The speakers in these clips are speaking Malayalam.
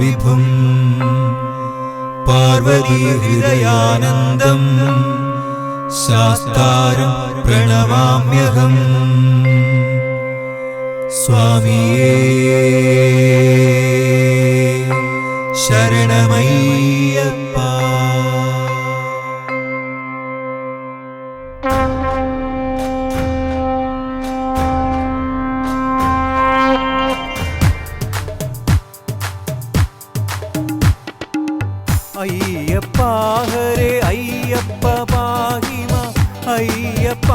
വിഭും. പാർവതീഹൃദയാനന്ദം ശാസ്താരം പ്രണമാമ്യഹം സ്വാമിയേ ശരണമയ്യ അയ്യപ്പ ഹരേ അയ്യപ്പ പാഹിമ അയ്യപ്പ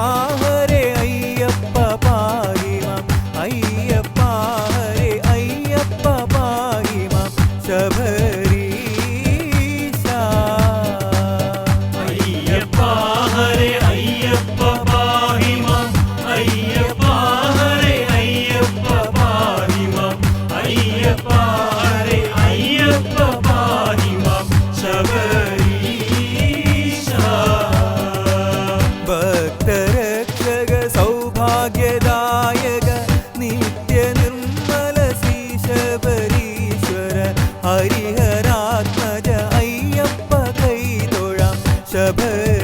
的陪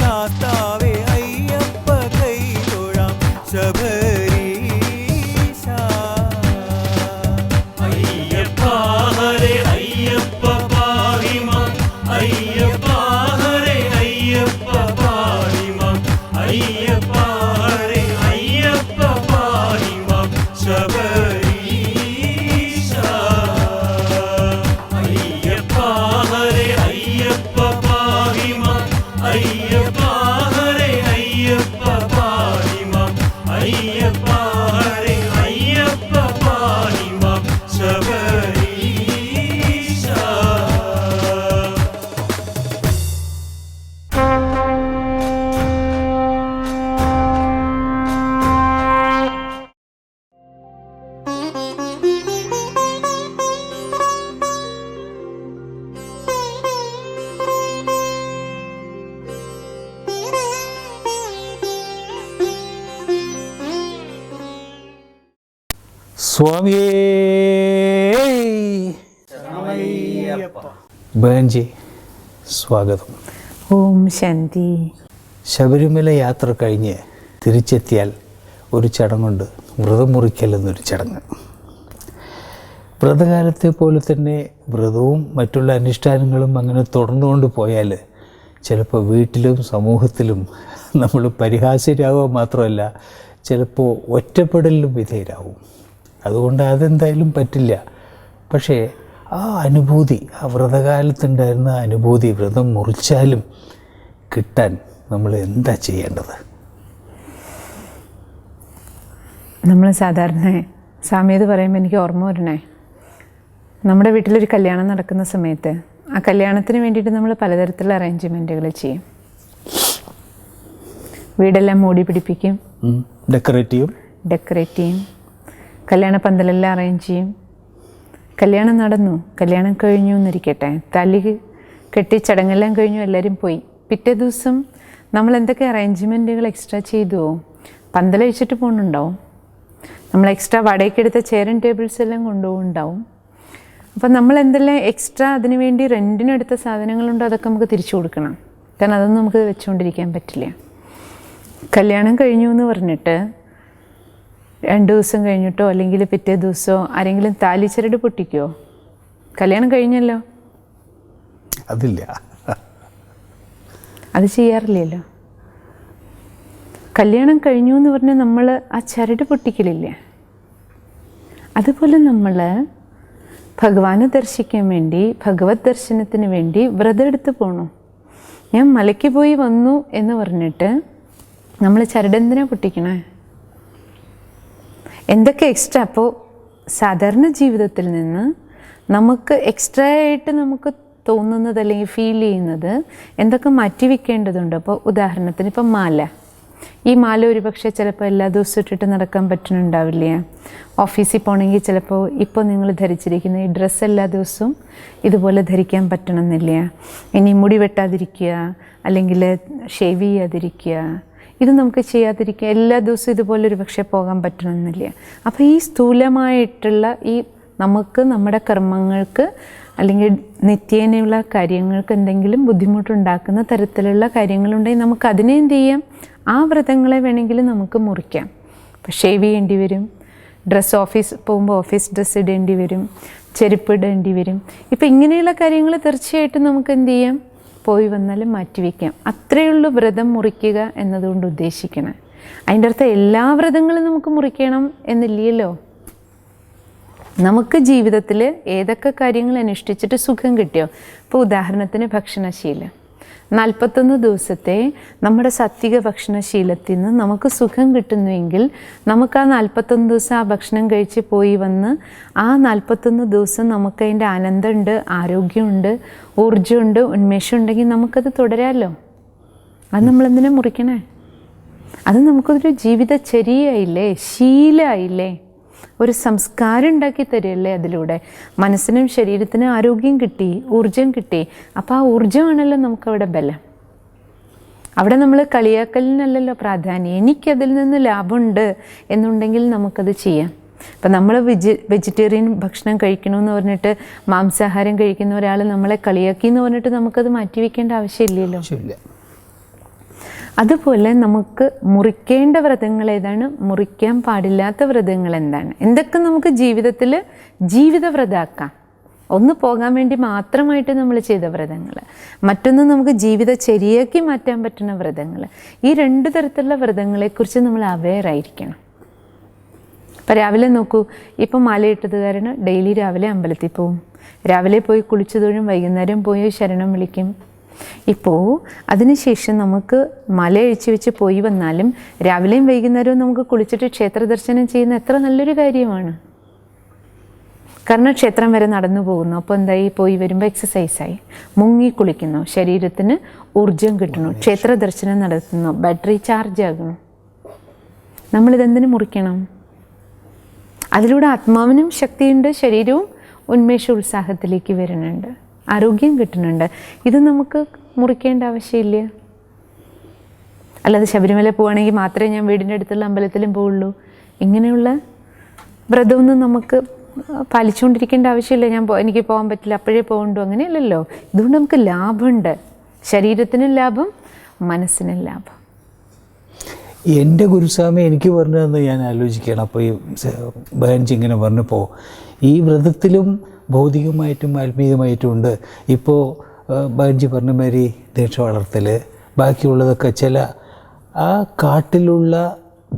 ധർമ്മശാസ്താവെ അയ്യപ്പ കൈതൊഴാം ശബരീശ സ്വാമിയേ. ബേൻജി സ്വാഗതം. ഓം ശാന്തി. ശബരിമല യാത്ര കഴിഞ്ഞ് തിരിച്ചെത്തിയാൽ ഒരു ചടങ്ങുണ്ട്. വ്രതം മുറിക്കൽ എന്നൊരു ചടങ്ങ്. വ്രതകാലത്തെ പോലെ തന്നെ വ്രതവും മറ്റുള്ള അനുഷ്ഠാനങ്ങളും അങ്ങനെ തുടർന്നുകൊണ്ട് പോയാൽ ചിലപ്പോൾ വീട്ടിലും സമൂഹത്തിലും നമ്മൾ പരിഹാസ്യരാകുക മാത്രമല്ല ചിലപ്പോൾ ഒറ്റപ്പെടലിലും വിധേയരാകും അതുകൊണ്ട് അതെന്തായാലും പറ്റില്ല. പക്ഷേ ആ അനുഭൂതി ആ വ്രതകാലത്തുണ്ടായിരുന്ന അനുഭൂതി വ്രതം മുറിച്ചാലും കിട്ടാൻ നമ്മൾ എന്താ ചെയ്യേണ്ടത്? നമ്മൾ സാധാരണ സാമ്യത പറയുമ്പോൾ എനിക്ക് ഓർമ്മ വരണേ. നമ്മുടെ വീട്ടിലൊരു കല്യാണം നടക്കുന്ന സമയത്ത് ആ കല്യാണത്തിന് വേണ്ടിയിട്ട് നമ്മൾ പലതരത്തിലുള്ള അറേഞ്ച്മെന്റുകൾ ചെയ്യും. വീടെല്ലാം മൂടി പിടിപ്പിക്കും. ഡെക്കറേറ്റ് ചെയ്യും. ഡെക്കറേറ്റ് ചെയ്യും. കല്യാണ പന്തലെല്ലാം അറേഞ്ച് ചെയ്യും. കല്യാണം നടന്നു. കല്യാണം കഴിഞ്ഞു എന്നിരിക്കട്ടെ. തലി കെട്ടി ചടങ്ങെല്ലാം കഴിഞ്ഞു എല്ലാവരും പോയി. പിറ്റേ ദിവസം നമ്മൾ എന്തൊക്കെ അറേഞ്ച്മെന്റുകൾ എക്സ്ട്രാ ചെയ്തുവോ? പന്തലഴിച്ചിട്ട് പോകുന്നുണ്ടാവും നമ്മൾ എക്സ്ട്രാ വടയ്ക്കെടുത്ത ചെയറും ടേബിൾസ് എല്ലാം കൊണ്ടുപോകുന്നുണ്ടാവും. അപ്പം നമ്മൾ എന്തെല്ലാം എക്സ്ട്രാ അതിന് വേണ്ടി റെന്റിനെടുത്ത സാധനങ്ങളുണ്ടോ അതൊക്കെ നമുക്ക് തിരിച്ചു കൊടുക്കണം. കാരണം അതൊന്നും നമുക്ക് വെച്ചുകൊണ്ടിരിക്കാൻ പറ്റില്ല. കല്യാണം കഴിഞ്ഞു എന്ന് പറഞ്ഞിട്ട് രണ്ട് ദിവസം കഴിഞ്ഞിട്ടോ അല്ലെങ്കിൽ പിറ്റേ ദിവസമോ ആരെങ്കിലും താലിച്ചരട് പൊട്ടിക്കുമോ കല്യാണം കഴിഞ്ഞല്ലോ? അതില്ല. അത് ചെയ്യാറില്ലല്ലോ. കല്യാണം കഴിഞ്ഞു എന്ന് പറഞ്ഞാൽ നമ്മൾ ആ ചരട് പൊട്ടിക്കലില്ലേ? അതുപോലെ നമ്മൾ ഭഗവാനെ ദർശിക്കാൻ വേണ്ടി ഭഗവത് ദർശനത്തിന് വേണ്ടി വ്രതം എടുത്ത് പോണു. ഞാൻ മലയ്ക്ക് പോയി വന്നു എന്ന് പറഞ്ഞിട്ട് നമ്മൾ ചരടെന്തിനാ പൊട്ടിക്കണേ? എന്തൊക്കെ എക്സ്ട്രാ അപ്പോൾ സാധാരണ ജീവിതത്തിൽ നിന്ന് നമുക്ക് എക്സ്ട്രാ ആയിട്ട് നമുക്ക് തോന്നുന്നത് അല്ലെങ്കിൽ ഫീൽ ചെയ്യുന്നത് എന്തൊക്കെ മാറ്റി മാറ്റിവെക്കേണ്ടതുണ്ട്? അപ്പോൾ ഉദാഹരണത്തിന് ഇപ്പം മാല. ഈ മാല ഒരു പക്ഷേ ചിലപ്പോൾ എല്ലാ ദിവസവും ഇട്ടിട്ട് നടക്കാൻ പറ്റുന്നുണ്ടാവില്ല. ഓഫീസിൽ പോകണമെങ്കിൽ ചിലപ്പോൾ ഇപ്പോൾ നിങ്ങൾ ധരിച്ചിരിക്കുന്ന ഈ ഡ്രസ്സ് എല്ലാ ദിവസവും ഇതുപോലെ ധരിക്കാൻ പറ്റണമെന്നില്ല. ഇനി മുടി വെട്ടാതിരിക്കുക അല്ലെങ്കിൽ ഷേവ് ചെയ്യാതിരിക്കുക ഇത് നമുക്ക് ചെയ്യാതിരിക്കുക എല്ലാ ദിവസവും ഇതുപോലെ ഒരു പക്ഷേ പോകാൻ പറ്റണമെന്നില്ല. അപ്പോൾ ഈ സ്ഥൂലമായിട്ടുള്ള ഈ നമുക്ക് നമ്മുടെ കർമ്മങ്ങൾക്ക് അല്ലെങ്കിൽ നിത്യേനയുള്ള കാര്യങ്ങൾക്ക് എന്തെങ്കിലും ബുദ്ധിമുട്ടുണ്ടാക്കുന്ന തരത്തിലുള്ള കാര്യങ്ങളുണ്ടെങ്കിൽ നമുക്ക് അതിനെ എന്ത് ചെയ്യാം? ആ വ്രതങ്ങളെ വേണമെങ്കിൽ നമുക്ക് മുറിക്കാം. ഷേവ് ചെയ്യേണ്ടി വരും. ഡ്രസ്സ് ഓഫീസ് പോകുമ്പോൾ ഓഫീസ് ഡ്രസ്സ് ഇടേണ്ടി വരും. ചെരുപ്പ് ഇടേണ്ടി വരും. ഇപ്പം ഇങ്ങനെയുള്ള കാര്യങ്ങൾ തീർച്ചയായിട്ടും നമുക്ക് എന്ത് ചെയ്യാം? പോയി വന്നാലും മാറ്റിവെക്കാം അത്രയേ ഉള്ളൂ വ്രതം മുറിക്കുക എന്നതുകൊണ്ട് ഉദ്ദേശിക്കണം. അതിന്റെ അർത്ഥം എല്ലാ വ്രതങ്ങളും നമുക്ക് മുറിക്കണം എന്നില്ലല്ലോ? നമുക്ക് ജീവിതത്തിൽ ഏതൊക്കെ കാര്യങ്ങൾ അനുഷ്ഠിച്ചിട്ട് സുഖം കിട്ടിയോ? ഇപ്പോൾ ഉദാഹരണത്തിന് ഭക്ഷണശീലം. നാൽപ്പത്തൊന്ന് ദിവസത്തെ നമ്മുടെ സത്വിക ഭക്ഷണശീലത്തിൽ നിന്ന് നമുക്ക് സുഖം കിട്ടുന്നുവെങ്കിൽ നമുക്ക് ആ നാൽപ്പത്തൊന്ന് ദിവസം ആ ഭക്ഷണം കഴിച്ച് പോയി വന്ന് ആ നാൽപ്പത്തൊന്ന് ദിവസം നമുക്ക് അതിന്റെ ആനന്ദമുണ്ട് ആരോഗ്യമുണ്ട് ഊർജമുണ്ട് ഉന്മേഷം ഉണ്ടെങ്കിൽ നമുക്കത് തുടരാമല്ലോ. അത് നമ്മളെന്തിനാ മുറിക്കണേ? അത് നമുക്കൊരു ജീവിതചര്യയായില്ലേ? ശീലമായില്ലേ? ഒരു സംസ്കാരം ഉണ്ടാക്കി തരികയല്ലേ അതിലൂടെ? മനസ്സിനും ശരീരത്തിനും ആരോഗ്യം കിട്ടി ഊർജം കിട്ടി. അപ്പോൾ ആ ഊർജമാണല്ലോ നമുക്കവിടെ ബലം. അവിടെ നമ്മൾ കളിയാക്കലിനല്ലല്ലോ പ്രാധാന്യം. എനിക്കതിൽ നിന്ന് ലാഭമുണ്ട് എന്നുണ്ടെങ്കിൽ നമുക്കത് ചെയ്യാം. അപ്പം നമ്മൾ വെജി വെജിറ്റേറിയൻ ഭക്ഷണം കഴിക്കണമെന്ന് പറഞ്ഞിട്ട് മാംസാഹാരം കഴിക്കുന്ന ഒരാൾ നമ്മളെ കളിയാക്കി എന്ന് പറഞ്ഞിട്ട് നമുക്കത് മാറ്റിവെക്കേണ്ട ആവശ്യമില്ലല്ലോ? ആവശ്യമില്ല. അതുപോലെ നമുക്ക് മുറിക്കേണ്ട വ്രതങ്ങൾ ഏതാണ്? മുറിക്കാൻ പാടില്ലാത്ത വ്രതങ്ങൾ എന്താണ്? എന്തൊക്കെ നമുക്ക് ജീവിതത്തിൽ ജീവിത വ്രതാക്കാം ഒന്ന് പോകാൻ വേണ്ടി മാത്രമായിട്ട് നമ്മൾ ചെയ്ത വ്രതങ്ങൾ. മറ്റൊന്ന് നമുക്ക് ജീവിതചര്യയാക്കി മാറ്റാൻ പറ്റുന്ന വ്രതങ്ങൾ. ഈ രണ്ട് തരത്തിലുള്ള വ്രതങ്ങളെക്കുറിച്ച് നമ്മൾ അവെയർ ആയിരിക്കണം. ഇപ്പം രാവിലെ നോക്കൂ. ഇപ്പം മാലയിട്ടത് കാരണം ഡെയിലി രാവിലെ അമ്പലത്തിൽ പോവും. രാവിലെ പോയി കുളിച്ചു തൊഴും വൈകുന്നേരം പോയി ശരണം വിളിക്കും. ഇപ്പോൾ അതിനുശേഷം നമുക്ക് മല അഴിച്ചു വെച്ച് പോയി വന്നാലും രാവിലെയും വൈകുന്നേരവും നമുക്ക് കുളിച്ചിട്ട് ക്ഷേത്ര ദർശനം ചെയ്യുന്ന എത്ര നല്ലൊരു കാര്യമാണ്. കാരണം ക്ഷേത്രം വരെ നടന്നു പോകുന്നു. അപ്പോൾ എന്തായി? പോയി വരുമ്പോൾ എക്സസൈസായി മുങ്ങി കുളിക്കുന്നു. ശരീരത്തിന് ഊർജം കിട്ടുന്നു. ക്ഷേത്ര ദർശനം നടത്തുന്നു. ബാറ്ററി ചാർജ് ആകുന്നു. നമ്മളിതെന്തിനു മുറിക്കണം? അതിലൂടെ ആത്മാവിനും ശക്തിയുണ്ട്. ശരീരവും ഉന്മേഷ ഉത്സാഹത്തിലേക്ക് വരുന്നുണ്ട്. ആരോഗ്യം കിട്ടുന്നുണ്ട്. ഇത് നമുക്ക് മുറിക്കേണ്ട ആവശ്യമില്ല. അല്ലാതെ ശബരിമല പോവുകയാണെങ്കിൽ മാത്രമേ ഞാൻ വീടിന്റെ അടുത്തുള്ള അമ്പലത്തിലും പോവുള്ളൂ. ഇങ്ങനെയുള്ള വ്രതമൊന്നും നമുക്ക് പാലിച്ചുകൊണ്ടിരിക്കേണ്ട ആവശ്യമില്ല. ഞാൻ എനിക്ക് പോകാൻ പറ്റില്ല. അപ്പോഴേ പോകണ്ടു അങ്ങനെയല്ലല്ലോ. ഇതുകൊണ്ട് നമുക്ക് ലാഭമുണ്ട്. ശരീരത്തിനും ലാഭം മനസ്സിനും ലാഭം. എന്റെ ഗുരുസ്വാമി എനിക്ക് പറഞ്ഞതെന്ന് ഞാൻ ആലോചിക്കുകയാണ്. അപ്പോൾ ഈ ബഹൻജി ഇങ്ങനെ പറഞ്ഞപ്പോൾ ഈ വ്രതത്തിലും ഭൗതികമായിട്ടും ആത്മീയമായിട്ടും ഉണ്ട്. ഇപ്പോൾ ബാൻജി പറഞ്ഞമാരി ദീക്ഷ വളർത്തൽ ബാക്കിയുള്ളതൊക്കെ ചില ആ കാട്ടിലുള്ള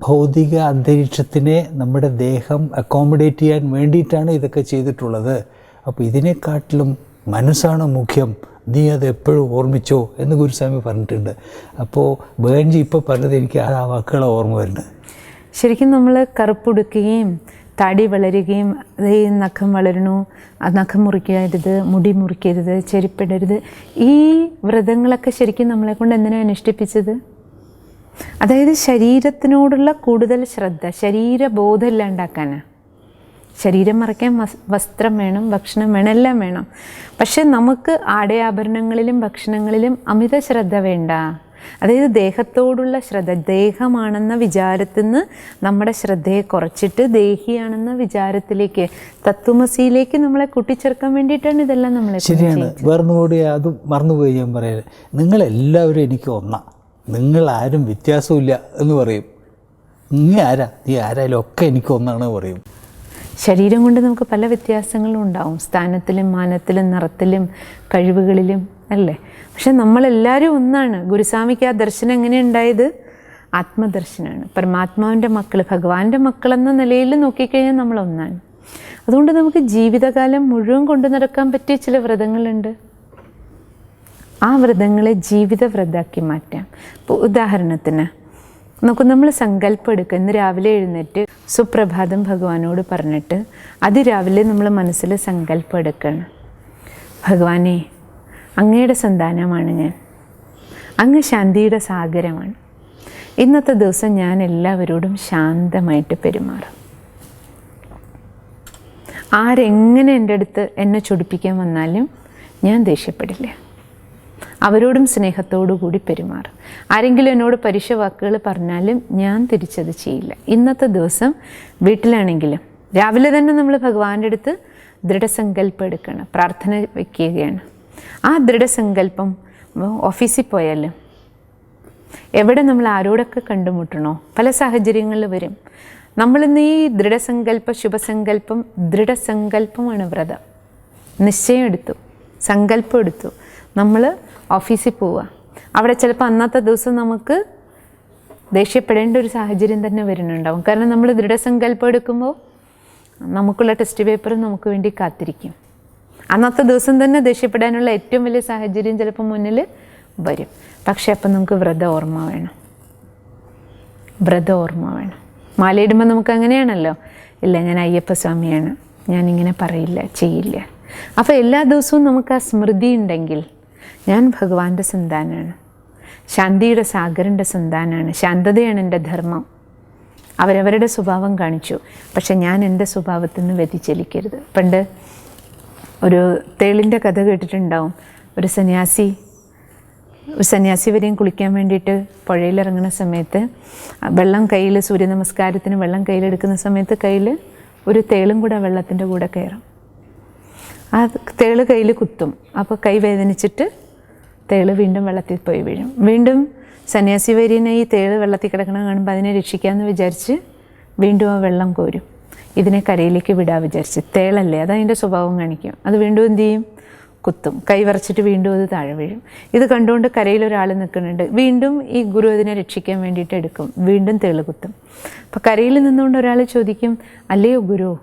ഭൗതിക അന്തരീക്ഷത്തിനെ നമ്മുടെ ദേഹം അക്കോമഡേറ്റ് ചെയ്യാൻ വേണ്ടിയിട്ടാണ് ഇതൊക്കെ ചെയ്തിട്ടുള്ളത്. അപ്പോൾ ഇതിനെക്കാട്ടിലും മനസ്സാണ് മുഖ്യം. നീ അത് എപ്പോഴും ഓർമ്മിച്ചോ എന്ന് ഗുരുസ്വാമി പറഞ്ഞിട്ടുണ്ട്. അപ്പോൾ ബേൺജി ഇപ്പോൾ പറഞ്ഞത് എനിക്ക് ആ വാക്കുകളെ ഓർമ്മ വരുന്നത്. ശരിക്കും നമ്മൾ കറുപ്പുടുക്കുകയും താടി വളരുകയും അതേ നഖം വളരണു നഖം മുറിക്കരുത് മുടി മുറിക്കരുത് ചെരുപ്പിടരുത്. ഈ വ്രതങ്ങളൊക്കെ ശരിക്കും നമ്മളെ കൊണ്ട് എന്തിനാണ് അനുഷ്ഠിപ്പിച്ചത്? അതായത് ശരീരത്തിനോടുള്ള കൂടുതൽ ശ്രദ്ധ ശരീരബോധം ഇല്ലാണ്ടാക്കാനാണ് ശരീരം മറയ്ക്കാൻ വസ്- വസ്ത്രം വേണം ഭക്ഷണം വേണം എല്ലാം വേണം. പക്ഷെ നമുക്ക് ആടയാഭരണങ്ങളിലും ഭക്ഷണങ്ങളിലും അമിത ശ്രദ്ധ വേണ്ട. അതായത് ദേഹത്തോടുള്ള ശ്രദ്ധ ദേഹമാണെന്ന വിചാരത്തിൽ നിന്ന് നമ്മുടെ ശ്രദ്ധയെ കുറച്ചിട്ട് ദേഹിയാണെന്ന വിചാരത്തിലേക്ക് തത്വമസിയിലേക്ക് നമ്മളെ കൂട്ടിച്ചേർക്കാൻ വേണ്ടിയിട്ടാണ് ഇതെല്ലാം നമ്മൾ ശരിയാണ്. വേർന്നുകൂടി അത് മറന്നുപോയി ഞാൻ പറയാം നിങ്ങളെല്ലാവരും എനിക്ക് ഒന്നാ. നിങ്ങൾ ആരും വ്യത്യാസമില്ല എന്ന് പറയും. നീ ആരാ? നീ ആരായാലും ഒക്കെ എനിക്ക് ഒന്നാണ് പറയും. ശരീരം കൊണ്ട് നമുക്ക് പല വ്യത്യാസങ്ങളും ഉണ്ടാവും. സ്ഥാനത്തിലും മാനത്തിലും നിറത്തിലും കഴിവുകളിലും. അല്ലേ? പക്ഷെ നമ്മളെല്ലാവരും ഒന്നാണ്. ഗുരുസ്വാമിക്ക് ആ ദർശനം എങ്ങനെ ഉണ്ടായത് ആത്മദർശനമാണ് പരമാത്മാവിന്റെ മക്കൾ ഭഗവാന്റെ മക്കളെന്ന നിലയിൽ നോക്കിക്കഴിഞ്ഞാൽ നമ്മൾ ഒന്നാണ്. അതുകൊണ്ട് നമുക്ക് ജീവിതകാലം മുഴുവൻ കൊണ്ടു നടക്കാൻ പറ്റിയ ചില വ്രതങ്ങളുണ്ട്. ആ വ്രതങ്ങളെ ജീവിത വ്രതാക്കി മാറ്റാം. ഇപ്പോൾ ഉദാഹരണത്തിന് നമുക്ക് നമ്മൾ സങ്കല്പം എടുക്കുക. ഇന്ന് രാവിലെ എഴുന്നേറ്റ് സുപ്രഭാതം ഭഗവാനോട് പറഞ്ഞിട്ട് അതിരാവിലെ നമ്മൾ മനസ്സിൽ സങ്കല്പം എടുക്കണം ഭഗവാനെ അങ്ങയുടെ സന്താനമാണ് ഞാൻ. അങ്ങ് ശാന്തിയുടെ സാഗരമാണ്. ഇന്നത്തെ ദിവസം ഞാൻ എല്ലാവരോടും ശാന്തമായിട്ട് പെരുമാറും. ആരെങ്ങനെ എന്റെ അടുത്ത് എന്നെ ചൊടിപ്പിക്കാൻ വന്നാലും ഞാൻ ദേഷ്യപ്പെടില്ല. അവരോടും സ്നേഹത്തോടു കൂടി പെരുമാറും. ആരെങ്കിലും എന്നോട് പരുഷ വാക്കുകൾ പറഞ്ഞാലും ഞാൻ തിരിച്ചത് ചെയ്യില്ല. ഇന്നത്തെ ദിവസം വീട്ടിലാണെങ്കിലും രാവിലെ തന്നെ നമ്മൾ ഭഗവാന്റെ അടുത്ത് ദൃഢസങ്കല്പം എടുക്കണം പ്രാർത്ഥന വയ്ക്കുകയാണ് ആ ദൃഢസങ്കല്പം ഓഫീസിൽ പോയാലും എവിടെ നമ്മൾ ആരോടൊക്കെ കണ്ടുമുട്ടണോ? പല സാഹചര്യങ്ങളിൽ വരും. നമ്മളിന്ന് ഈ ദൃഢസങ്കല്പ ശുഭസങ്കല്പം ദൃഢസങ്കല്പമാണ് വ്രതം. നിശ്ചയം എടുത്തു സങ്കല്പം എടുത്തു. നമ്മൾ ഓഫീസിൽ പോവുക. അവിടെ ചിലപ്പോൾ അന്നത്തെ ദിവസം നമുക്ക് ദേഷ്യപ്പെടേണ്ട ഒരു സാഹചര്യം തന്നെ വരുന്നുണ്ടാവും. കാരണം നമ്മൾ ദൃഢസങ്കല്പം എടുക്കുമ്പോൾ നമുക്കുള്ള ടെസ്റ്റ് പേപ്പർ നമുക്ക് വേണ്ടി കാത്തിരിക്കും. അന്നത്തെ ദിവസം തന്നെ ദേഷ്യപ്പെടാനുള്ള ഏറ്റവും വലിയ സാഹചര്യം ചിലപ്പോൾ മുന്നിൽ വരും. പക്ഷേ അപ്പം നമുക്ക് വ്രത ഓർമ്മ വേണം. വ്രത ഓർമ്മ വേണം. മാലയിടുമ്പോൾ നമുക്ക് അങ്ങനെയാണല്ലോ. ഇല്ല ഞാൻ അയ്യപ്പ സ്വാമിയാണ് ഞാനിങ്ങനെ പറയില്ല ചെയ്യില്ല. അപ്പോൾ എല്ലാ ദിവസവും നമുക്ക് ആ സ്മൃതി ഉണ്ടെങ്കിൽ ഞാൻ ഭഗവാന്റെ സന്താനമാണ് ശാന്തിയുടെ സാഗറിന്റെ സന്താനമാണ് ശാന്തതയാണ് എന്റെ ധർമ്മം. അവരവരുടെ സ്വഭാവം കാണിച്ചു. പക്ഷെ ഞാൻ എന്റെ സ്വഭാവത്തിൽ നിന്ന് വ്യതിചലിക്കരുത്. പണ്ട് ഒരു തേളിന്റെ കഥ കേട്ടിട്ടുണ്ടാവും. ഒരു സന്യാസി ഒരു സന്യാസി വരെയും കുളിക്കാൻ വേണ്ടിയിട്ട് പുഴയിലിറങ്ങുന്ന സമയത്ത് വെള്ളം കയ്യിൽ സൂര്യ നമസ്കാരത്തിന് വെള്ളം കയ്യിലെടുക്കുന്ന സമയത്ത് കയ്യിൽ ഒരു തേളും കൂടെ വെള്ളത്തിന്റെ കൂടെ കയറും. ആ തേൾ കയ്യിൽ കുത്തും. അപ്പോൾ കൈ വേദനിച്ചിട്ട് തേൾ വീണ്ടും വെള്ളത്തിൽ പോയി വീഴും. വീണ്ടും സന്യാസി വര്യനെ ഈ തേൾ വെള്ളത്തിൽ കിടക്കണം കാണുമ്പോൾ അതിനെ രക്ഷിക്കാമെന്ന് വിചാരിച്ച് വീണ്ടും ആ വെള്ളം കോരും. ഇതിനെ കരയിലേക്ക് വിടാ വിചാരിച്ച്. തേളല്ലേ അത് അതിന്റെ സ്വഭാവം കാണിക്കും. അത് വീണ്ടും എന്തു ചെയ്യും? കുത്തും. കൈ വരച്ചിട്ട് വീണ്ടും അത് താഴെ വീഴും. ഇത് കണ്ടുകൊണ്ട് കരയിൽ ഒരാൾ നിൽക്കുന്നുണ്ട്. വീണ്ടും ഈ ഗുരു അതിനെ രക്ഷിക്കാൻ വേണ്ടിയിട്ട് എടുക്കും. വീണ്ടും തേൾ കുത്തും. അപ്പോൾ കരയിൽ നിന്നുകൊണ്ട് ഒരാൾ ചോദിക്കും അല്ലയോ ഗുരു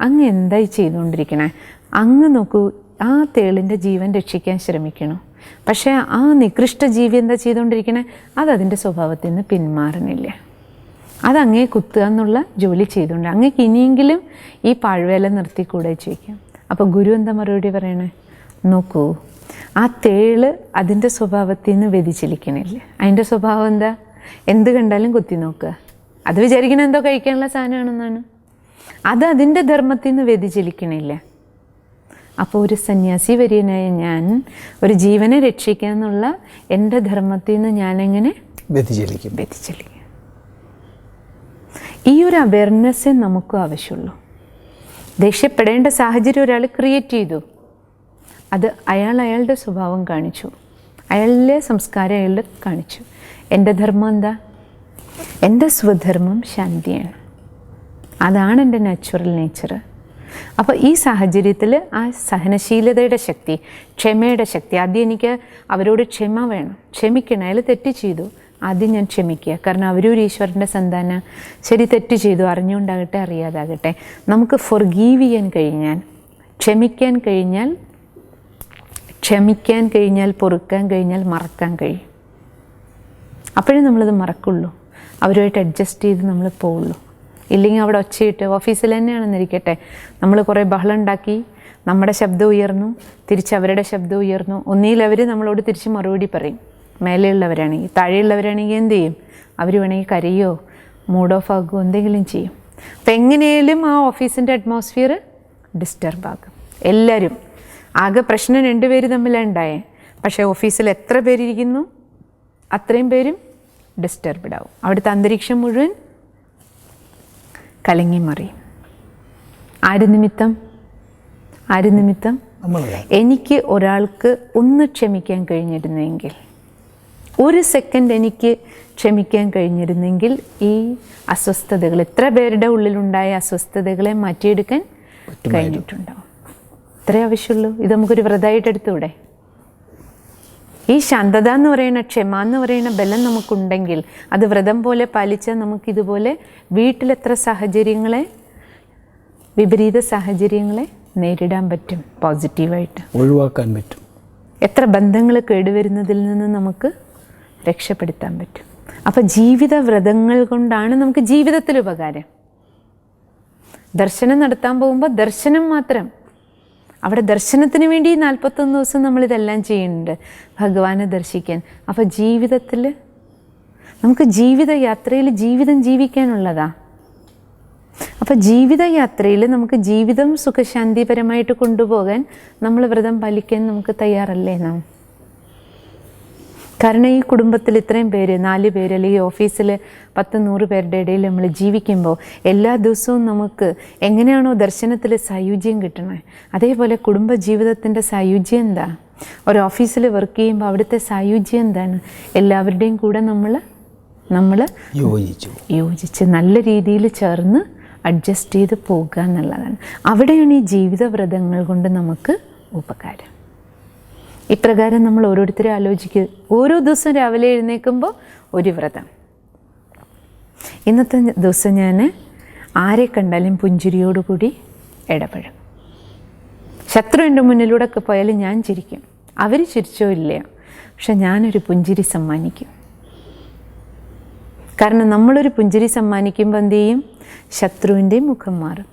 അങ്ങ് എന്തായി ചെയ്തുകൊണ്ടിരിക്കണേ? അങ്ങ് നോക്കൂ ആ തേളിന്റെ ജീവൻ രക്ഷിക്കാൻ ശ്രമിക്കണം? പക്ഷേ ആ നികൃഷ്ട ജീവി എന്താ ചെയ്തുകൊണ്ടിരിക്കണേ? അത് അതിന്റെ സ്വഭാവത്തിൽ നിന്ന് പിന്മാറുന്നില്ല. അത് അങ്ങേ കുത്തുക എന്നുള്ള ജോലി ചെയ്തുകൊണ്ട്. അങ്ങേക്ക് ഇനിയെങ്കിലും ഈ പാഴ്വേല നിർത്തിക്കൂടെ ചോദിക്കാം അപ്പോൾ ഗുരു എന്താ മറുപടി പറയണേ? നോക്കൂ ആ തേൾ അതിന്റെ സ്വഭാവത്തിൽ നിന്ന് വ്യതിചലിക്കണില്ല. അതിന്റെ സ്വഭാവം എന്താ? എന്ത് കണ്ടാലും കുത്തി നോക്കുക. അത് വിചാരിക്കണ എന്തോ കഴിക്കാനുള്ള സാധനമാണെന്നാണ്. അത് അതിന്റെ ധർമ്മത്തിൽ നിന്ന് വ്യതിചലിക്കണില്ല. അപ്പോൾ ഒരു സന്യാസി വര്യനായ ഞാൻ ഒരു ജീവനെ രക്ഷിക്കാന്നുള്ള എന്റെ ധർമ്മത്തിൽ നിന്ന് ഞാനെങ്ങനെ വ്യതിചലിക്കും. വ്യതിചലിക്കുക ഈ ഒരു അവയർനെസ്സേ നമുക്കും ആവശ്യമുള്ളൂ. ദേഷ്യപ്പെടേണ്ട സാഹചര്യം ഒരാൾ ക്രിയേറ്റ് ചെയ്തു. അത് അയാൾ അയാളുടെ സ്വഭാവം കാണിച്ചു. അയാളിലെ സംസ്കാരം അയാളുടെ കാണിച്ചു. എന്റെ ധർമ്മം എന്താ? എന്റെ സ്വധർമ്മം ശാന്തിയാണ്. അതാണ് എന്റെ നാച്ചുറൽ നേച്ചർ അപ്പോൾ ഈ സാഹചര്യത്തിൽ ആ സഹനശീലതയുടെ ശക്തി ക്ഷമയുടെ ശക്തി ആദ്യം എനിക്ക് അവരോട് ക്ഷമ വേണം. ക്ഷമിക്കണം. അയാൾ തെറ്റ് ചെയ്തു. ആദ്യം ഞാൻ ക്ഷമിക്കുക. കാരണം അവരൊരു ഈശ്വരന്റെ സന്താന ശരി തെറ്റ് ചെയ്തു അറിഞ്ഞുകൊണ്ടാകട്ടെ അറിയാതാകട്ടെ. നമുക്ക് ഫൊർഗീവ് ചെയ്യാൻ കഴിഞ്ഞാൽ ക്ഷമിക്കാൻ കഴിഞ്ഞാൽ ക്ഷമിക്കാൻ കഴിഞ്ഞാൽ പൊറുക്കാൻ കഴിഞ്ഞാൽ മറക്കാൻ കഴിയും. അപ്പോഴേ നമ്മളത് മറക്കുള്ളൂ. അവരുമായിട്ട് അഡ്ജസ്റ്റ് ചെയ്ത് നമ്മൾ പോവുള്ളൂ. ഇല്ലെങ്കിൽ അവിടെ ഒച്ചയിട്ട് ഓഫീസിൽ തന്നെയാണെന്നിരിക്കട്ടെ. നമ്മൾ കുറേ ബഹളം ഉണ്ടാക്കി നമ്മുടെ ശബ്ദം ഉയർന്നു തിരിച്ച് അവരുടെ ശബ്ദം ഉയർന്നു. ഒന്നിയിൽ അവർ നമ്മളോട് തിരിച്ച് മറുപടി പറയും. മേലെയുള്ളവരാണെങ്കിൽ താഴെയുള്ളവരാണെങ്കിൽ എന്ത് ചെയ്യും? അവർ വേണമെങ്കിൽ കരയോ മൂഡ് ഓഫ് ആകുമോ എന്തെങ്കിലും ചെയ്യും. അപ്പം എങ്ങനെയാലും ആ ഓഫീസിന്റെ അറ്റ്മോസ്ഫിയർ ഡിസ്റ്റർബ് ആകും എല്ലാവരും ആകെ പ്രശ്നം രണ്ടുപേര് തമ്മിലാണ് ഉണ്ടായേ. പക്ഷേ ഓഫീസിൽ എത്ര പേരിരിക്കുന്നു അത്രയും പേരും ഡിസ്റ്റർബ്ഡ് ആവും. അവിടുത്തെ അന്തരീക്ഷം മുഴുവൻ കലങ്ങി മറിയും. ആര് നിമിത്തം? ആര് നിമിത്തം? എനിക്ക് ഒരാൾക്ക് ഒന്ന് ക്ഷമിക്കാൻ കഴിഞ്ഞിരുന്നെങ്കിൽ ഒരു സെക്കൻഡ് എനിക്ക് ക്ഷമിക്കാൻ കഴിഞ്ഞിരുന്നെങ്കിൽ ഈ അസ്വസ്ഥതകൾ എത്ര പേരുടെ ഉള്ളിലുണ്ടായ അസ്വസ്ഥതകളെ മാറ്റിയെടുക്കാൻ കഴിഞ്ഞിട്ടുണ്ടാവും. ഇത്രേ ആവശ്യമുള്ളൂ. ഇത് നമുക്കൊരു വ്രതമായിട്ട് എടുത്തൂടെ ഈ ശാന്തത എന്ന് പറയുന്ന ക്ഷമ എന്ന് പറയുന്ന ബലം നമുക്കുണ്ടെങ്കിൽ അത് വ്രതം പോലെ പാലിച്ചാൽ നമുക്കിതുപോലെ വീട്ടിലെത്ര സാഹചര്യങ്ങളെ വിപരീത സാഹചര്യങ്ങളെ നേരിടാൻ പറ്റും പോസിറ്റീവായിട്ട്. ഒഴിവാക്കാൻ പറ്റും. എത്ര ബന്ധങ്ങൾ കേടുവരുന്നതിൽ നിന്ന് നമുക്ക് രക്ഷപ്പെടുത്താൻ പറ്റും. അപ്പം ജീവിത വ്രതങ്ങൾ കൊണ്ടാണ് നമുക്ക് ജീവിതത്തിൽ ഉപകാരം ദർശനം നടത്താൻ പോകുമ്പോൾ ദർശനം മാത്രം. അവിടെ ദർശനത്തിന് വേണ്ടി നാൽപ്പത്തൊന്ന് ദിവസം നമ്മളിതെല്ലാം ചെയ്യുന്നുണ്ട് ഭഗവാനെ ദർശിക്കാൻ. അപ്പോൾ ജീവിതത്തിൽ നമുക്ക് ജീവിത യാത്രയിൽ ജീവിതം ജീവിക്കാനുള്ളതാ. അപ്പോൾ ജീവിതയാത്രയിൽ നമുക്ക് ജീവിതം സുഖശാന്തിപരമായിട്ട് കൊണ്ടുപോകാൻ നമ്മൾ വ്രതം പാലിക്കാൻ നമുക്ക് തയ്യാറല്ലേ നാം? കാരണം ഈ കുടുംബത്തിൽ ഇത്രയും പേര് നാല് പേര് അല്ലെങ്കിൽ ഓഫീസിൽ പത്ത് നൂറ് പേരുടെ ഇടയിൽ നമ്മൾ ജീവിക്കുമ്പോൾ എല്ലാ ദിവസവും നമുക്ക് എങ്ങനെയാണോ ദർശനത്തിൽ സായുജ്യം കിട്ടണേ. അതേപോലെ കുടുംബ ജീവിതത്തിന്റെ സായുജ്യം എന്താ? ഒരു ഓഫീസിൽ വർക്ക് ചെയ്യുമ്പോൾ അവിടുത്തെ സായുജ്യം എന്താണ്? എല്ലാവരുടെയും കൂടെ നമ്മൾ നമ്മൾ യോജിച്ചു. യോജിച്ച് നല്ല രീതിയിൽ ചേർന്ന് അഡ്ജസ്റ്റ് ചെയ്ത് പോകുക എന്നുള്ളതാണ്. അവിടെയാണ് ഈ ജീവിതവ്രതങ്ങൾ കൊണ്ട് നമുക്ക് ഉപകാരം. ഇപ്രകാരം നമ്മൾ ഓരോരുത്തരും ആലോചിക്കുക. ഓരോ ദിവസം രാവിലെ എഴുന്നേൽക്കുമ്പോൾ ഒരു വ്രതം. ഇന്നത്തെ ദിവസം ഞാൻ ആരെ കണ്ടാലും പുഞ്ചിരിയോടുകൂടി ഇടപഴകും. ശത്രു എന്റെ മുന്നിലൂടെ ഒക്കെ പോയാലും ഞാൻ ചിരിക്കും. അവർ ചിരിച്ചോ ഇല്ലയോ? പക്ഷെ ഞാനൊരു പുഞ്ചിരി സമ്മാനിക്കും. കാരണം നമ്മളൊരു പുഞ്ചിരി സമ്മാനിക്കുമ്പോൾ എന്ത് ചെയ്യും? ശത്രുവിന്റെയും മുഖം മാറും.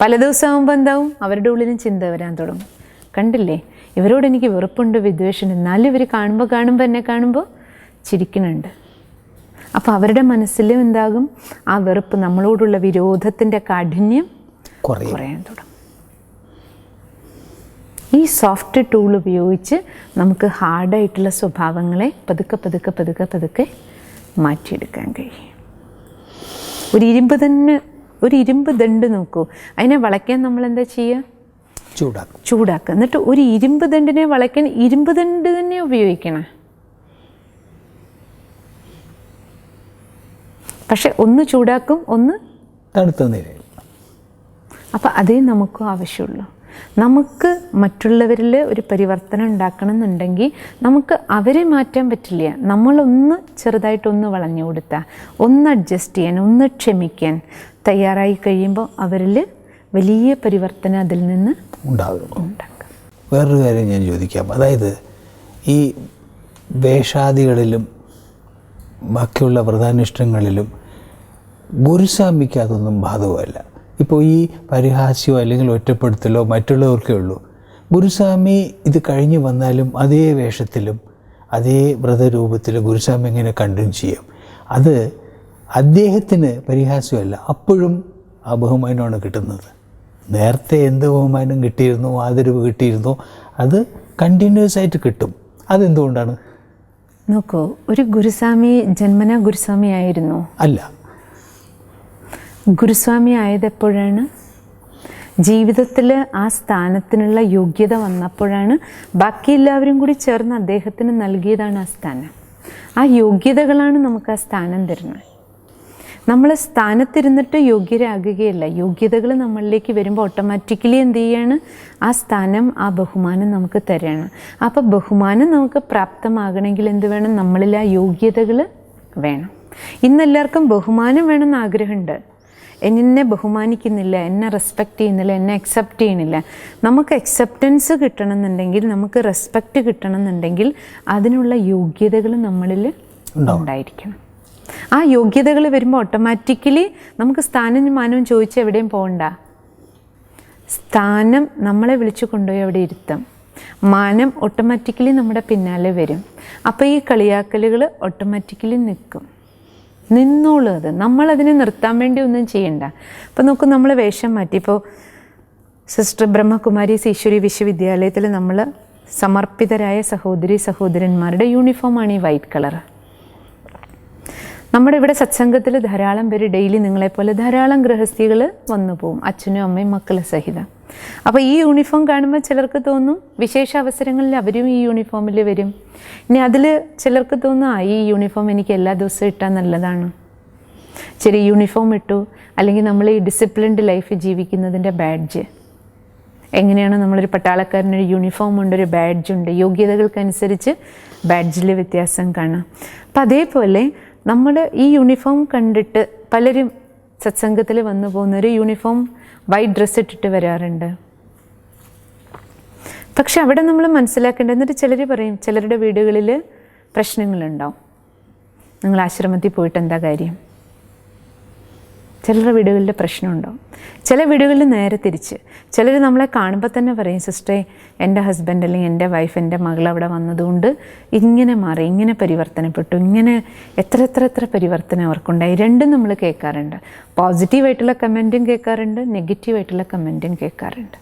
പല ദിവസമാകുമ്പോൾ എന്താവും? അവരുടെ ഉള്ളിലും ചിന്ത വരാൻ തുടങ്ങും. കണ്ടില്ലേ? ഇവരോട് എനിക്ക് വെറുപ്പുണ്ട് വിദ്വേഷമുണ്ട്. എന്നാലും ഇവർ കാണുമ്പോൾ കാണുമ്പോൾ എന്നെ കാണുമ്പോൾ ചിരിക്കുന്നുണ്ട്. അപ്പോൾ അവരുടെ മനസ്സിലും എന്താകും? ആ വെറുപ്പ് നമ്മളോടുള്ള വിരോധത്തിന്റെ കാഠിന്യം കുറയാൻ തുടങ്ങും. ഈ സോഫ്റ്റ് ടൂൾ ഉപയോഗിച്ച് നമുക്ക് ഹാർഡായിട്ടുള്ള സ്വഭാവങ്ങളെ പതുക്കെ പതുക്കെ പതുക്കെ പതുക്കെ മാറ്റിയെടുക്കാൻ കഴിയും. ഒരു ഇരുമ്പ് തന്നെ ഒരു ഇരുമ്പ് ദണ്ട് നോക്കൂ. അതിനെ വളയ്ക്കാൻ നമ്മൾ എന്താ ചെയ്യുക? ചൂടാക്കും. ചൂടാക്കുക. എന്നിട്ട് ഒരു ഇരുമ്പ് ദണ്ടിനെ വളയ്ക്കാൻ ഇരുമ്പ് ദണ്ട് തന്നെ ഉപയോഗിക്കണം. പക്ഷെ ഒന്ന് ചൂടാക്കും ഒന്ന് തണുത്ത നിലയിൽ. അപ്പം അതേ നമുക്കും ആവശ്യമുള്ളൂ. നമുക്ക് മറ്റുള്ളവരിൽ ഒരു പരിവർത്തനം ഉണ്ടാക്കണം എന്നുണ്ടെങ്കിൽ നമുക്ക് അവരെ മാറ്റാൻ പറ്റില്ല. നമ്മളൊന്ന് ചെറുതായിട്ടൊന്ന് വളഞ്ഞു കൊടുത്താൽ ഒന്ന് അഡ്ജസ്റ്റ് ചെയ്യാൻ ഒന്ന് ക്ഷമിക്കാൻ തയ്യാറായി കഴിയുമ്പോൾ അവരിൽ വലിയ പരിവർത്തനം അതിൽ നിന്ന് ഉണ്ടാകും ഉണ്ടാക്കാം വേറൊരു കാര്യം ഞാൻ ചോദിക്കാം. അതായത് ഈ വേഷാദികളിലും ബാക്കിയുള്ള വ്രതാനുഷ്ഠങ്ങളിലും ഗുരുസ്വാമിക്ക് അതൊന്നും ബാധകമല്ല. ഇപ്പോൾ ഈ പരിഹാസ്യമോ അല്ലെങ്കിൽ ഒറ്റപ്പെടുത്തലോ മറ്റുള്ളവർക്കേ ഉള്ളൂ. ഗുരുസ്വാമി ഇത് കഴിഞ്ഞ് വന്നാലും അതേ വേഷത്തിലും അതേ വ്രതരൂപത്തിൽ ഗുരുസ്വാമി എങ്ങനെ കണ്ടും ചെയ്യും. അത് അദ്ദേഹത്തിന് പരിഹാസ്യമല്ല. അപ്പോഴും ആ ബഹുമാനമാണ് കിട്ടുന്നത്. നേരത്തെ എന്ത് ബഹുമാനം കിട്ടിയിരുന്നു ആദരവ് കിട്ടിയിരുന്നു അത് കണ്ടിന്യൂസ് ആയിട്ട് കിട്ടും. അതെന്തുകൊണ്ടാണ്? നോക്കൂ ഒരു ഗുരുസ്വാമി ജന്മന ഗുരുസ്വാമി ആയിരുന്നു. അല്ല. ഗുരുസ്വാമി ആയത് എപ്പോഴാണ് ജീവിതത്തിൽ ആ സ്ഥാനത്തിനുള്ള യോഗ്യത വന്നപ്പോഴാണ്. ബാക്കി എല്ലാവരും കൂടി ചേർന്ന് അദ്ദേഹത്തിന് നൽകിയതാണ് ആ സ്ഥാനം. ആ യോഗ്യതകളാണ് നമുക്ക് ആ സ്ഥാനം തരുന്നത്. നമ്മൾ സ്ഥാനത്തിരുന്നിട്ട് യോഗ്യരാകുകയല്ല. യോഗ്യതകൾ നമ്മളിലേക്ക് വരുമ്പോൾ ഓട്ടോമാറ്റിക്കലി എന്ത് ചെയ്യാണ്? ആ സ്ഥാനം ആ ബഹുമാനം നമുക്ക് തരണം. അപ്പോൾ ബഹുമാനം നമുക്ക് പ്രാപ്തമാകണമെങ്കിൽ എന്ത് വേണം? നമ്മളിൽ ആ യോഗ്യതകൾ വേണം. ഇന്നെല്ലാവർക്കും ബഹുമാനം വേണമെന്ന് ആഗ്രഹമുണ്ട്. എന്നെ ബഹുമാനിക്കുന്നില്ല എന്നെ റെസ്പെക്റ്റ് ചെയ്യുന്നില്ല എന്നെ അക്സെപ്റ്റ് ചെയ്യണില്ല നമുക്ക് അക്സെപ്റ്റൻസ് കിട്ടണമെന്നുണ്ടെങ്കിൽ നമുക്ക് റെസ്പെക്റ്റ് കിട്ടണമെന്നുണ്ടെങ്കിൽ അതിനുള്ള യോഗ്യതകൾ നമ്മളിൽ ഉണ്ടായിരിക്കണം. ആ യോഗ്യതകൾ വരുമ്പോൾ ഓട്ടോമാറ്റിക്കലി നമുക്ക് സ്ഥാനം മാനവും ചോദിച്ച് എവിടെയും പോകണ്ട. സ്ഥാനം നമ്മളെ വിളിച്ചു കൊണ്ടുപോയി അവിടെ ഇരുത്തും. മാനം ഓട്ടോമാറ്റിക്കലി നമ്മുടെ പിന്നാലെ വരും. അപ്പോൾ ഈ കളിയാക്കലുകൾ ഓട്ടോമാറ്റിക്കലി നിൽക്കും. നിന്നോളൂ അത്. നമ്മളതിനെ നിർത്താൻ വേണ്ടി ഒന്നും ചെയ്യണ്ട. അപ്പോൾ നോക്കൂ നമ്മൾ വേഷം മാറ്റി. ഇപ്പോൾ സിസ്റ്റർ ബ്രഹ്മകുമാരി ഈശ്വരി വിശ്വവിദ്യാലയത്തിൽ നമ്മൾ സമർപ്പിതരായ സഹോദരി സഹോദരന്മാരുടെ യൂണിഫോമാണ് ഈ വൈറ്റ് കളർ നമ്മുടെ ഇവിടെ സത്സംഗത്തിൽ ധാരാളം പേര് ഡെയിലി നിങ്ങളെപ്പോലെ ധാരാളം ഗൃഹസ്ഥികൾ വന്നു പോകും അച്ഛനും അമ്മയും മക്കളെ സഹിതം. അപ്പോൾ ഈ യൂണിഫോം കാണുമ്പോൾ ചിലർക്ക് തോന്നും വിശേഷ അവസരങ്ങളിൽ അവരും ഈ യൂണിഫോമിൽ വരും. ഇനി അതിൽ ചിലർക്ക് തോന്നും ആ ഈ യൂണിഫോം എനിക്ക് എല്ലാ ദിവസവും ഇട്ടാൽ നല്ലതാണ്. ശരി യൂണിഫോം ഇട്ടു അല്ലെങ്കിൽ നമ്മൾ ഈ ഡിസിപ്ലിൻഡ് ലൈഫ് ജീവിക്കുന്നതിന്റെ ബാഡ്ജ് എങ്ങനെയാണ് നമ്മളൊരു പട്ടാളക്കാരനൊരു യൂണിഫോം ഉണ്ട് ഒരു ബാഡ്ജ് ഉണ്ട്. യോഗ്യതകൾക്കനുസരിച്ച് ബാഡ്ജിൽ വ്യത്യാസം കാണാം. അപ്പം അതേപോലെ നമ്മൾ ഈ യൂണിഫോം കണ്ടിട്ട് പലരും സത്സംഗത്തിൽ വന്നു പോകുന്നൊരു യൂണിഫോം വൈറ്റ് ഡ്രസ്സ് ഇട്ടിട്ട് വരാറുണ്ട്. പക്ഷെ അവിടെ നമ്മൾ മനസ്സിലാക്കേണ്ടത് എന്നിട്ട് ചിലർ പറയും ചിലരുടെ വീടുകളിൽ പ്രശ്നങ്ങളുണ്ടാവും. നിങ്ങൾ ആശ്രമത്തിൽ പോയിട്ട് എന്താ കാര്യം? ചിലരുടെ വീടുകളിൽ പ്രശ്നമുണ്ടാവും ചില വീടുകളിൽ നേരെ തിരിച്ച്. ചിലർ നമ്മളെ കാണുമ്പോൾ തന്നെ പറയും സിസ്റ്ററെ എന്റെ ഹസ്ബൻഡ് അല്ലെങ്കിൽ എന്റെ വൈഫ് എന്റെ മകൾ അവിടെ വന്നതുകൊണ്ട് ഇങ്ങനെ മാറി ഇങ്ങനെ പരിവർത്തനപ്പെട്ടു ഇങ്ങനെ എത്ര എത്ര എത്ര പരിവർത്തനം അവർക്കുണ്ടായി? രണ്ടും നമ്മൾ കേൾക്കാറുണ്ട്. പോസിറ്റീവായിട്ടുള്ള കമന്റും കേൾക്കാറുണ്ട് നെഗറ്റീവായിട്ടുള്ള കമന്റും കേൾക്കാറുണ്ട്.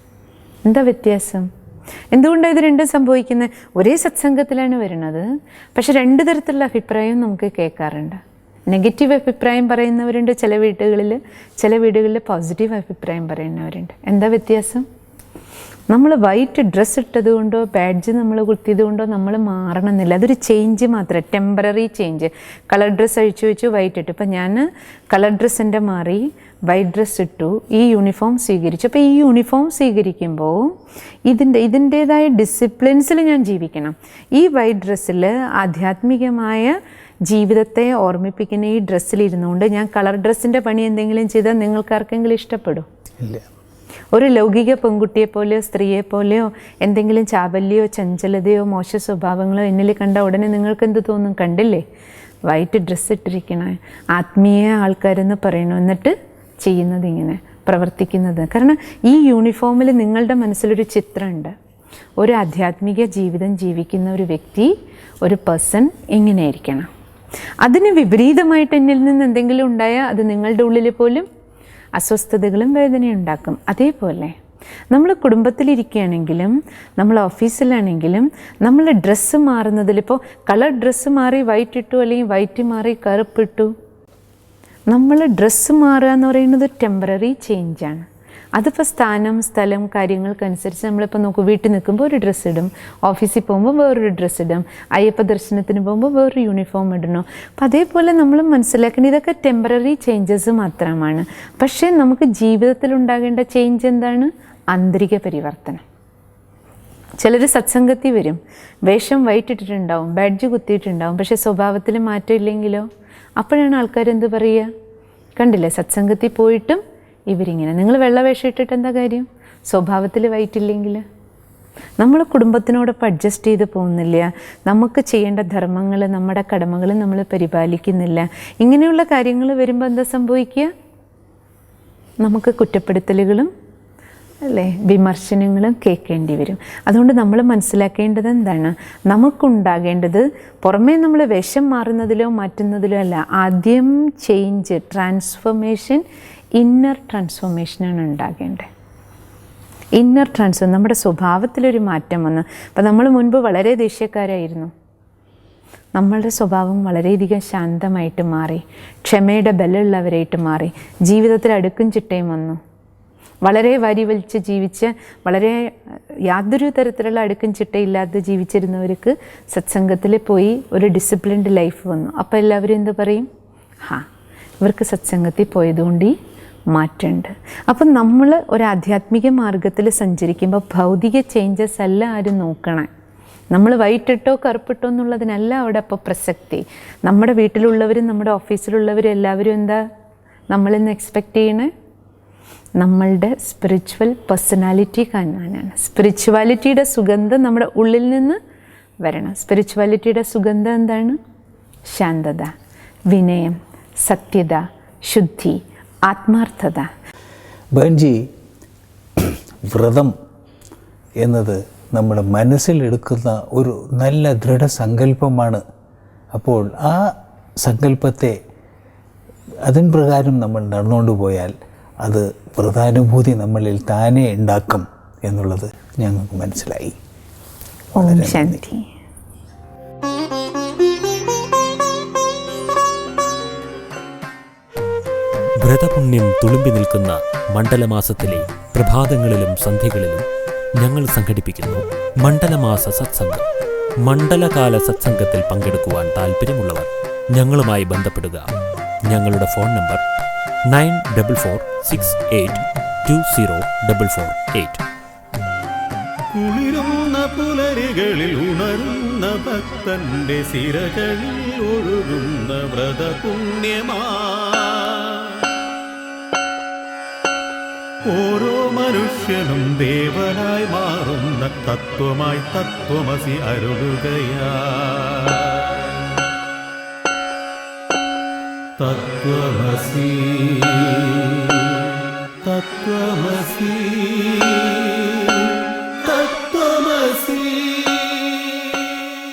എന്താ വ്യത്യാസം? എന്തുകൊണ്ടാണ് ഇത് രണ്ടും സംഭവിക്കുന്നത് ഒരേ സത്സംഗത്തിലാണ് വരുന്നത്. പക്ഷെ രണ്ട് തരത്തിലുള്ള അഭിപ്രായവും നമുക്ക് കേൾക്കാറുണ്ട്. നെഗറ്റീവ് അഭിപ്രായം പറയുന്നവരുണ്ട് ചില വീടുകളിൽ ചില വീടുകളിൽ പോസിറ്റീവ് അഭിപ്രായം പറയുന്നവരുണ്ട്. എന്താ വ്യത്യാസം? നമ്മൾ വൈറ്റ് ഡ്രസ്സ് ഇട്ടത് കൊണ്ടോ ബാഡ്ജ് നമ്മൾ കുത്തിയത് കൊണ്ടോ നമ്മൾ മാറണമെന്നില്ല. അതൊരു ചേഞ്ച് മാത്രമേ ടെമ്പററി ചേഞ്ച് കളർ ഡ്രസ്സ് അഴിച്ചു വെച്ചു വൈറ്റ് ഇട്ടു. ഇപ്പം ഞാൻ കളർ ഡ്രസ്സിന്റെ മാറി വൈറ്റ് ഡ്രസ്സ് ഇട്ടു ഈ യൂണിഫോം സ്വീകരിച്ചു. അപ്പോൾ ഈ യൂണിഫോം സ്വീകരിക്കുമ്പോൾ ഇതിന്റെ ഇതിന്റേതായ ഡിസിപ്ലിൻസിൽ ഞാൻ ജീവിക്കണം. ഈ വൈറ്റ് ഡ്രസ്സിൽ ആധ്യാത്മികമായ ജീവിതത്തെ ഓർമ്മിപ്പിക്കുന്ന ഈ ഡ്രസ്സിലിരുന്നുകൊണ്ട് ഞാൻ കളർ ഡ്രസ്സിന്റെ പണി എന്തെങ്കിലും ചെയ്താൽ നിങ്ങൾക്കാർക്കെങ്കിലും ഇഷ്ടപ്പെടും? ഇല്ല. ഒരു ലൗകിക പെൺകുട്ടിയെ പോലെയോ സ്ത്രീയെ പോലെയോ എന്തെങ്കിലും ചാബല്യോ ചഞ്ചലതയോ മോശ സ്വഭാവങ്ങളോ എന്നിൽ കണ്ട ഉടനെ നിങ്ങൾക്ക് എന്ത് തോന്നും? കണ്ടില്ലേ? വൈറ്റ് ഡ്രസ്സ് ഇട്ടിരിക്കണ ആത്മീയ ആൾക്കാരെന്ന് പറയണു എന്നിട്ട് ചെയ്യുന്നത് ഇങ്ങനെ പ്രവർത്തിക്കുന്നത്. കാരണം ഈ യൂണിഫോമിൽ നിങ്ങളുടെ മനസ്സിലൊരു ചിത്രമുണ്ട്. ഒരു ആധ്യാത്മിക ജീവിതം ജീവിക്കുന്ന ഒരു വ്യക്തി ഒരു പേഴ്സൺ ഇങ്ങനെയായിരിക്കണം അതിന് വിപരീതമായിട്ട് എന്നിൽ നിന്ന് എന്തെങ്കിലും ഉണ്ടായാൽ അത് നിങ്ങളുടെ ഉള്ളിൽ പോലും അസ്വസ്ഥതകളും വേദനയും ഉണ്ടാക്കും. അതേപോലെ നമ്മൾ കുടുംബത്തിലിരിക്കുകയാണെങ്കിലും നമ്മൾ ഓഫീസിലാണെങ്കിലും നമ്മൾ ഡ്രസ്സ് മാറുന്നതിലിപ്പോൾ കളർ ഡ്രസ്സ് മാറി വൈറ്റ് ഇട്ടു അല്ലെങ്കിൽ വൈറ്റ് മാറി കറുപ്പിട്ടു. നമ്മൾ ഡ്രസ്സ് മാറുക എന്ന് പറയുന്നത് ടെമ്പററി ചേഞ്ചാണ് അതിപ്പോൾ സ്ഥാനം സ്ഥലം കാര്യങ്ങൾക്കനുസരിച്ച് നമ്മളിപ്പോൾ നോക്കും വീട്ടിൽ നിൽക്കുമ്പോൾ ഒരു ഡ്രസ്സ് ഇടും. ഓഫീസിൽ പോകുമ്പോൾ വേറൊരു ഡ്രസ്സ് ഇടും. അയ്യപ്പ ദർശനത്തിന് പോകുമ്പോൾ വേറൊരു യൂണിഫോം ഇടണം? അപ്പം അതേപോലെ നമ്മൾ മനസ്സിലാക്കേണ്ട ഇതൊക്കെ ടെമ്പററി ചേഞ്ചസ് മാത്രമാണ്. പക്ഷേ നമുക്ക് ജീവിതത്തിൽ ഉണ്ടാകേണ്ട ചേഞ്ച് എന്താണ്? ആന്തരിക പരിവർത്തനം. ചിലർ സത്സംഗത്തിൽ വരും. വേഷം വൈറ്റിട്ടിട്ടുണ്ടാവും ബാഡ്ജ് കുത്തിയിട്ടുണ്ടാവും പക്ഷേ സ്വഭാവത്തിൽ മാറ്റമില്ലെങ്കിലോ അപ്പോഴാണ് ആൾക്കാർ എന്ത് പറയുക? കണ്ടില്ലേ? സത്സംഗത്തിൽ പോയിട്ടും ഇവരിങ്ങനെ. നിങ്ങൾ വെള്ളവേഷം ഇട്ടിട്ട് എന്താ കാര്യം? സ്വഭാവത്തിൽ വൈറ്റ് ഇല്ലെങ്കിൽ നമ്മൾ കുടുംബത്തിനോടൊപ്പം അഡ്ജസ്റ്റ് ചെയ്ത് പോകുന്നില്ല. നമുക്ക് ചെയ്യേണ്ട ധർമ്മങ്ങൾ നമ്മുടെ കടമകൾ നമ്മൾ പരിപാലിക്കുന്നില്ല. ഇങ്ങനെയുള്ള കാര്യങ്ങൾ വരുമ്പോൾ എന്താ സംഭവിക്കുക? നമുക്ക് കുറ്റപ്പെടുത്തലുകളും അല്ലേ വിമർശനങ്ങളും കേൾക്കേണ്ടി വരും. അതുകൊണ്ട് നമ്മൾ മനസ്സിലാക്കേണ്ടത് എന്താണ്? നമുക്കുണ്ടാകേണ്ടത് പുറമേ നമ്മൾ വിഷം മാറുന്നതിലോ മാറ്റുന്നതിലോ അല്ല. ആദ്യം ചേഞ്ച് ട്രാൻസ്ഫോർമേഷൻ ഇന്നർ ട്രാൻസ്ഫോർമേഷനാണ് ഉണ്ടാകേണ്ടത്. ഇന്നർ ട്രാൻസ്ഫോർ നമ്മുടെ സ്വഭാവത്തിലൊരു മാറ്റം വന്ന് അപ്പം നമ്മൾ മുൻപ് വളരെ ദേഷ്യക്കാരായിരുന്നു. നമ്മളുടെ സ്വഭാവം വളരെയധികം ശാന്തമായിട്ട് മാറി ക്ഷമയുടെ ബലമുള്ളവരായിട്ട് മാറി ജീവിതത്തിൽ അടുക്കും ചിട്ടയും വന്നു. വളരെ വരി വലിച്ച് ജീവിച്ച് വളരെ യാതൊരു തരത്തിലുള്ള അടുക്കും ചിട്ടയില്ലാതെ ജീവിച്ചിരുന്നവർക്ക് സത്സംഗത്തിൽ പോയി ഒരു ഡിസിപ്ലിൻഡ് ലൈഫ് വന്നു. അപ്പോൾ എല്ലാവരും എന്ത് പറയും? ഹാ ഇവർക്ക് സത്സംഗത്തിൽ പോയതുകൊണ്ട് ഈ മാറ്റമുണ്ട് അപ്പം നമ്മൾ ഒരു ആധ്യാത്മിക മാർഗത്തിൽ സഞ്ചരിക്കുമ്പോൾ ഭൗതിക ചേഞ്ചസ് അല്ല ആരും നോക്കണേ. നമ്മൾ വൈറ്റിട്ടോ കറുപ്പിട്ടോ എന്നുള്ളതിനല്ല അവിടെ അപ്പോൾ പ്രസക്തി. നമ്മുടെ വീട്ടിലുള്ളവരും നമ്മുടെ ഓഫീസിലുള്ളവരും എല്ലാവരും എന്താ? നമ്മളിന്ന് എക്സ്പെക്റ്റ് ചെയ്യണേ? നമ്മളുടെ സ്പിരിച്വൽ പേഴ്സണാലിറ്റി കാണാനാണ്. സ്പിരിച്വാലിറ്റിയുടെ സുഗന്ധം നമ്മുടെ ഉള്ളിൽ നിന്ന് വരണം. സ്പിരിച്വാലിറ്റിയുടെ സുഗന്ധം എന്താണ്? ശാന്തത വിനയം സത്യത ശുദ്ധി ആത്മാർത്ഥത. ബഹൻജി വ്രതം എന്നത് നമ്മുടെ മനസ്സിലെടുക്കുന്ന ഒരു നല്ല ദൃഢസങ്കല്പമാണ് അപ്പോൾ ആ സങ്കല്പത്തെ അതിൻ പ്രകാരം നമ്മൾ നടന്നുകൊണ്ട് പോയാൽ അത് വ്രതാനുഭൂതി നമ്മളിൽ താനേ ഉണ്ടാക്കും എന്നുള്ളത് ഞങ്ങൾക്ക് മനസ്സിലായി. ശാന്തി. വ്രതപുണ്യം തുളുമ്പി നിൽക്കുന്ന മണ്ഡലമാസത്തിലെ പ്രഭാതങ്ങളിലും സന്ധ്യകളിലും ഞങ്ങൾ സംഘടിപ്പിക്കുന്നു മണ്ഡലമാസ സത്സംഗം. മണ്ഡലകാല സത്സംഗത്തിൽ പങ്കെടുക്കുവാൻ താൽപ്പര്യമുള്ളവർ ഞങ്ങളുമായി ബന്ധപ്പെടുക. ഞങ്ങളുടെ phone number nine double four six eight two zero double four eight. കുളിരുന്ന പുലരികളിൽ ഉണരുന്ന ഭക്തന്റെ സിരകളിൽ ഒഴുകുന്ന വ്രതപുണ്യമാ ഓരോ മനുഷ്യനും ദേവനായി മാറുന്ന തത്വമായി തത്വമസി അരുളുകയാ തത്വമസി തത്വമസി തത്വമസീ